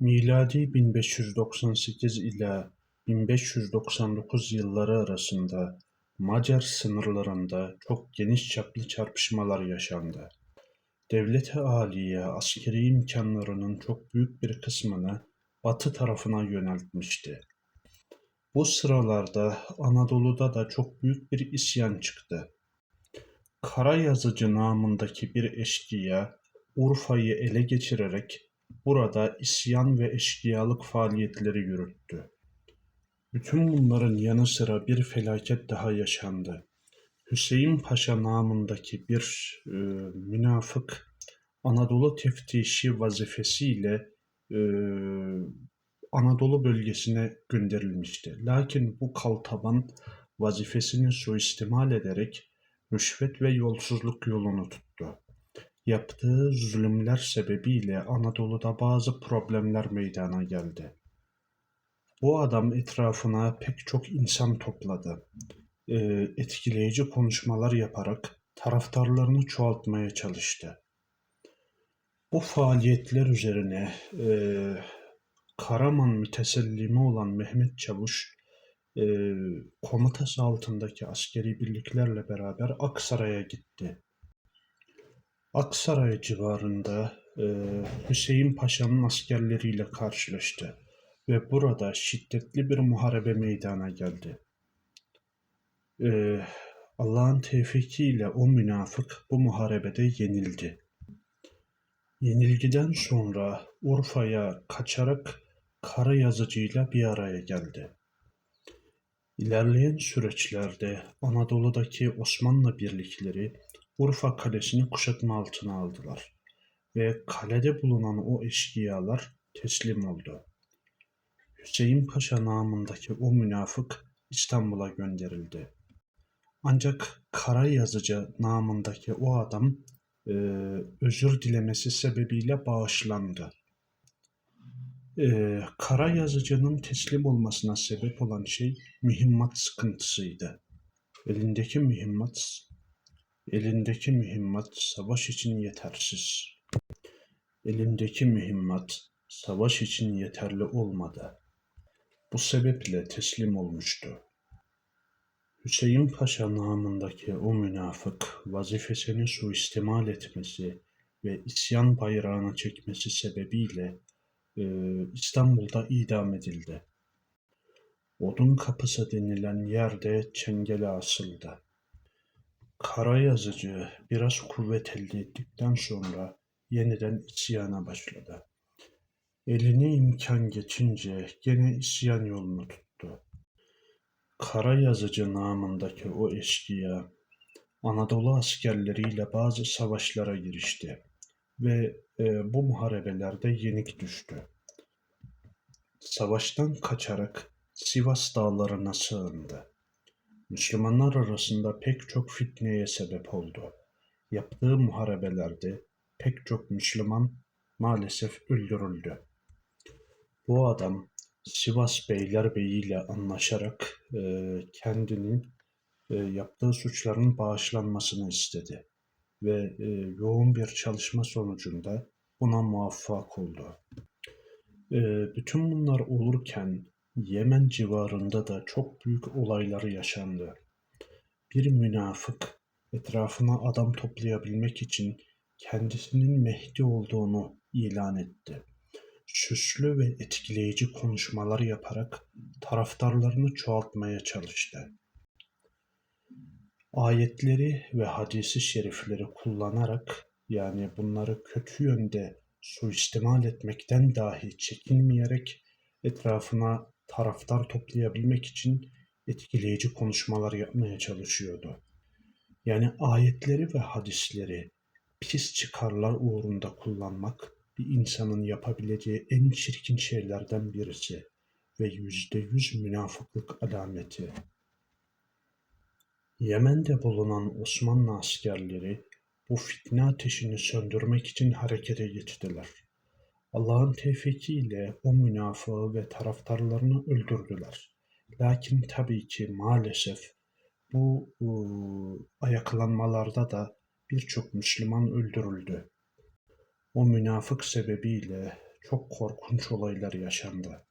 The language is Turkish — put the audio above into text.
Miladi 1598 ila 1599 yılları arasında Macar sınırlarında çok geniş çaplı çarpışmalar yaşandı. Devlet-i âliye askeri imkanlarının çok büyük bir kısmını batı tarafına yöneltmişti. Bu sıralarda Anadolu'da da çok büyük bir isyan çıktı. Kara Yazıcı namındaki bir eşkıya Urfa'yı ele geçirerek burada isyan ve eşkıyalık faaliyetleri yürüttü. Bütün bunların yanı sıra bir felaket daha yaşandı. Hüseyin Paşa namındaki bir e, münafık Anadolu teftişi vazifesiyle e, Anadolu bölgesine gönderilmişti. Lakin bu kaltaban vazifesini suistimal ederek rüşvet ve yolsuzluk yolunu tuttu. Yaptığı zulümler sebebiyle Anadolu'da bazı problemler meydana geldi. Bu adam etrafına pek çok insan topladı. Ee, etkileyici konuşmalar yaparak taraftarlarını çoğaltmaya çalıştı. Bu faaliyetler üzerine e, Karaman mütesellimi olan Mehmet Çavuş e, komutası altındaki askeri birliklerle beraber Aksaray'a gitti. Aksaray civarında e, Hüseyin Paşa'nın askerleriyle karşılaştı ve burada şiddetli bir muharebe meydana geldi. E, Allah'ın tevfikiyle o münafık bu muharebede yenildi. Yenilgiden sonra Urfa'ya kaçarak Kara Yazıcı'yla bir araya geldi. İlerleyen süreçlerde Anadolu'daki Osmanlı birlikleri Urfa kalesini kuşatma altına aldılar ve kalede bulunan o eşkıyalar teslim oldu. Hüseyin Paşa namındaki o münafık İstanbul'a gönderildi. Ancak Kara Yazıcı namındaki o adam e, özür dilemesi sebebiyle bağışlandı. E, Kara Yazıcı'nın teslim olmasına sebep olan şey mühimmat sıkıntısıydı. Elindeki mühimmat elindeki mühimmat savaş için yetersiz. Elimdeki mühimmat savaş için yeterli olmadı. Bu sebeple teslim olmuştu. Hüseyin Paşa namındaki o münafık vazifesini suistimal etmesi ve isyan bayrağını çekmesi sebebiyle e, İstanbul'da idam edildi. Odun kapısı denilen yerde çengele asıldı. Kara yazıcı biraz kuvvet elde ettikten sonra yeniden isyana başladı. Eline imkan geçince gene isyan yolunu tuttu. Kara yazıcı namındaki o eşkıya Anadolu askerleriyle bazı savaşlara girişti ve e, bu muharebelerde yenik düştü. Savaştan kaçarak Sivas dağlarına sığındı. Müslümanlar arasında pek çok fitneye sebep oldu. Yaptığı muharebelerde pek çok Müslüman maalesef öldürüldü. Bu adam Sivas Beylerbeyi ile anlaşarak e, kendinin e, yaptığı suçların bağışlanmasını istedi ve e, yoğun bir çalışma sonucunda buna muvaffak oldu. E, bütün bunlar olurken Yemen civarında da çok büyük olaylar yaşandı. Bir münafık etrafına adam toplayabilmek için kendisinin Mehdi olduğunu ilan etti. Süslü ve etkileyici konuşmalar yaparak taraftarlarını çoğaltmaya çalıştı. Ayetleri ve hadisi şerifleri kullanarak yani bunları kötü yönde suistimal etmekten dahi çekinmeyerek etrafına taraftar toplayabilmek için etkileyici konuşmalar yapmaya çalışıyordu. Yani ayetleri ve hadisleri pis çıkarlar uğrunda kullanmak bir insanın yapabileceği en çirkin şeylerden birisi ve yüzde yüz münafıklık alameti. Yemen'de bulunan Osmanlı askerleri bu fitne ateşini söndürmek için harekete geçtiler. Allah'ın tevfikiyle o münafığı ve taraftarlarını öldürdüler. Lakin tabii ki maalesef bu ıı, ayaklanmalarda da birçok Müslüman öldürüldü. O münafık sebebiyle çok korkunç olaylar yaşandı.